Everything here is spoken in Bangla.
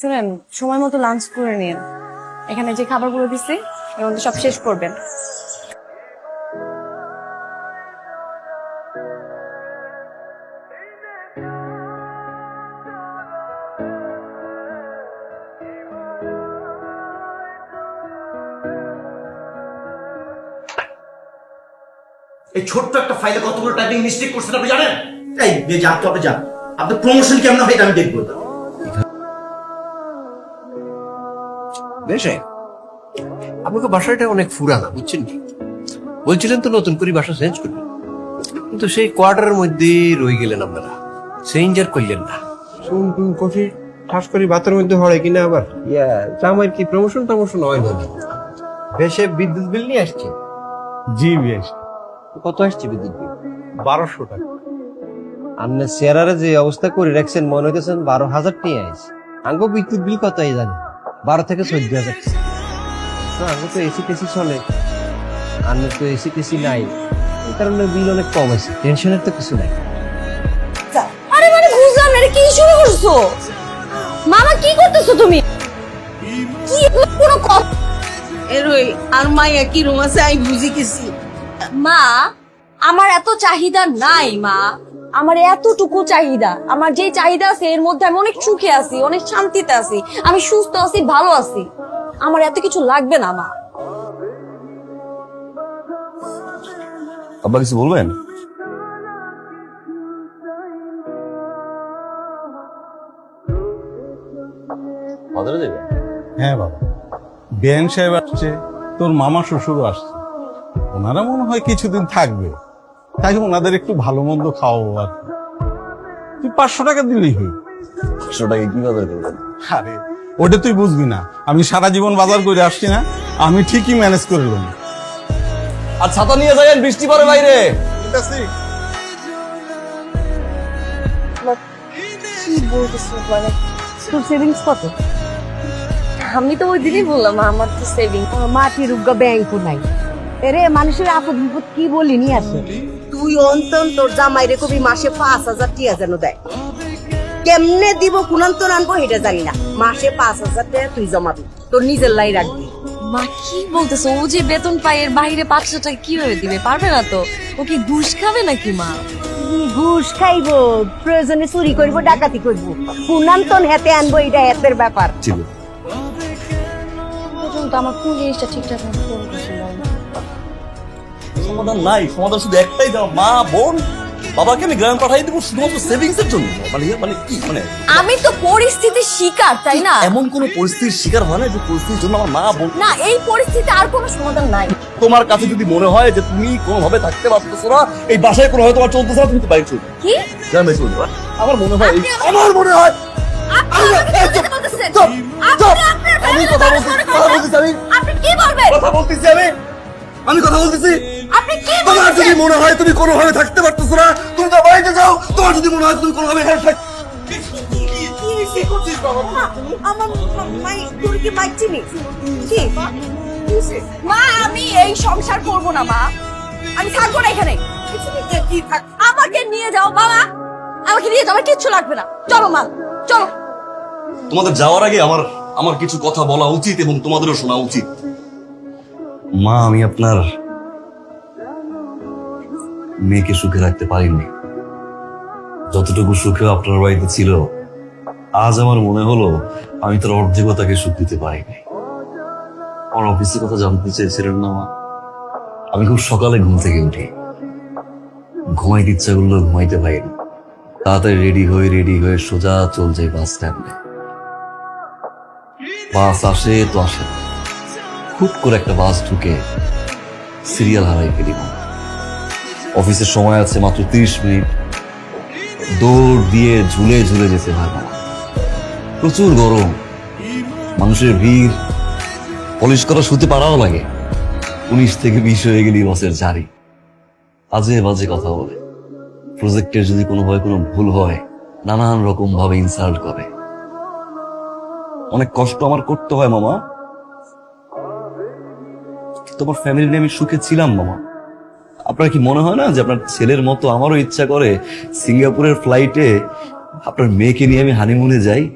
শুনেন, সময় মতো লাঞ্চ করে নিন। এখানে যে খাবারগুলো দিছি, এর মধ্যে সব শেষ করবেন। এই ছোট্ট একটা ফাইলে কতগুলো টাইপিং মিস্টেক করছেন আপনি জানেন? এই, যে যান, তো আপনি যান। আপনার প্রমোশন কেমন হয় আমি দেখব বেশ আপনাকে বাসাটা অনেক ফুরানা বুঝছেন কি? বলছিলেন তো নতুন করে বাসা চেঞ্জ করবেন কিন্তু সেই কোয়ার্টারের মধ্যে রয়ে গেলেন আপনারা। চেঞ্জ আর করলেন না। কফি ঠাস করে ভাতের মধ্যে হড়ে কিনা আবার? ইয়া জামাইয়ের কি প্রমোশন টমোশন হয় না বেশে বিদ্যুৎ বিল নিয়ে আসছে। জি বেশ কত আসছে বিদ্যুৎ বিল? বারোশো টাকা। আপনি চেয়ারে যে অবস্থা করে রাখছেন মনে হইতেছেন বারো হাজার নিয়ে আছে আঙ্গো বিদ্যুৎ বিল কত জানি বারো থেকে চোদ্দ হাজার। তো এসি টেসি চলে আন্নে তো এসি টেসি নাই। এই কারণে বিল অনেক কম আছে টেনশনের তো কিছু নাই। আরে মানে বুঝলাম না কি শুরু করছ? মামা কি করতেছো তুমি? কি কোনো কথা এরই আর মাইয়া কি রুম আছে আমি বুঝি গেছি। মা আমার এত চাহিদা নাই মা। আমার এতটুকু চাহিদা আমার যে চাহিদা আছে এর মধ্যে আমি অনেক সুখে আছি অনেক শান্তিতে আছি আমি সুস্থ আছি ভালো আছি। আমার এত কিছু লাগবে না মা। আব্বা কিছু বলবেন? হ্যাঁ বাবা। বেন সাহেব আসছে তোর মামা শ্বশুরও আসছে। ওনারা মনে হয় কিছুদিন থাকবে। তাই ওনাদের একটু ভালো মন্দ খাওয়াবো আর কি। তুই পাঁচশো টাকা দিলেই হই পাঁচশো টাকা কি বাজার করবেন? আরে ওটা তুই বুঝবি না। আমি সারা জীবন বাজার করে আসছি না আমি ঠিকই ম্যানেজ করে নেব। আর ছাতা নিয়ে যাবেন বৃষ্টি পড়ে বাইরে। বলতেছো মানে তোর সেভিংস কত? আমি তো ওই দিনই বললাম আমার তো সেভিং মাটির উগ্র ব্যাংকও নাই। এরে মানুষের আপদ বিপদ কি বলিনি আসে। তুই অন্তন তোর জামাই রে কবি মাসে পাঁচ হাজার টিয়া যেন দেয়। কেমনে দিব কুনান্তন আনব এটা জানি না। মাসে পাঁচ হাজার টাকা তুই জমাবি তোর নিজের লাই রাখবি। মা কি বলতেছো? ও যে বেতন পায় এর বাইরে পাঁচশো টাকা কীভাবে দিবে? পারবে না তো? ও কি ঘুষ খাবে নাকি মা? ঘুষ খাইব প্রয়োজনে চুরি করব ডাকাতি করব। কুনান্তন হাতে আনব এটা হাতের ব্যাপার। ছিল। আমার কোন জিনিসটা ঠিকঠাক মতো সমাধান নাই সমাধান শুধু একটাই দাও মা বোন বাবাকে আমি গ্রামে পাঠাই দেবো শুধুমাত্র সেভিংস এর জন্য। মানে মানে কি মানে? আমি তো পরিস্থিতির শিকার তাই না? এমন কোন পরিস্থিতির শিকার হয় না যে পরিস্থিতির জন্য আমার মা বোন না এই পরিস্থিতি আর কোনো সমাধান নাই। তোমার কাছে যদি মনে হয় যে তুমি কোনোভাবে থাকতে পারতেছো না এই বাসায় কোনোভাবে তোমার চলতেছে না তুমি তো বাইরে কি? গ্রামে চলবে আমার মনে হয় আমার- মনে হয় আমি কথা বলতেছি আমি। কথা বলতেছি আমি। আমি কথা বলতেছি। আপনি কি তোমার যদি মনে হয় তুমি কোনোভাবে থাকতে পারতেছো না তুমি তো বাড়িতে যাও। তোমার যদি মনে হয় তুমি কোনোভাবে এখানে থাক আমার মাই তোর কি মাইক চিনি? কি? মা আমি এই সংসার করব না মা। আমি থাকব না এখানে। কি আমাকে নিয়ে যাও বাবা। আমাকে নিয়ে যাও আমার কিচ্ছু লাগবে না। চলো মা। চলো। তোমাদের যাওয়ার আগে আমার আমার কিছু কথা বলা উচিত এবং তোমাদেরও শোনা উচিত। মা আমি আপনার মেয়েকে সুখে রাখতে পারিনি। যতটুকু সুখে আপনার বাড়িতে ছিল, আজ আমার মনে হলো আমি তার অর্ধেকও তাকে সুখ দিতে পারিনি। আমার অফিসের কথা জানতে চেয়েছিলেন না মা। আমি খুব সকালে ঘুম থেকে উঠি। ঘুমাইতে ইচ্ছা করল ঘুমাইতে পারিনি তাড়াতাড়ি রেডি হয়ে রেডি হয়ে সোজা চল যাই বাস স্ট্যান্ডে। বাস আসে তো আসে। হুট করে একটা বাস ঢুকে সিরিয়াল হারাই ফেলি মা। অফিসের সময় আছে মাত্র তিরিশ মিনিট। দৌড় দিয়ে ঝুলে ঝুলে যেতে হয় প্রচুর গরম। মানুষের ভিড়। পলিশ করা শুতে পারাও লাগে। উনিশ থেকে বিশ হয়ে গেলি বসের জারি আজে বাজে কথা বলে। প্রজেক্টের যদি কোনোভাবে কোনো ভুল হয়, নানান রকম ভাবে ইনসাল্ট করে। অনেক কষ্ট আমার করতে হয় মামা। তোমার ফ্যামিলি নিয়ে আমি সুখে ছিলাম মামা। আপনার কি মনে হয় না যে আপনার ছেলের মতো আমারও ইচ্ছা করে সিঙ্গাপুরের ফ্লাইটে আপনার মেয়েকে নিয়ে আমি হানিমুনে যাই?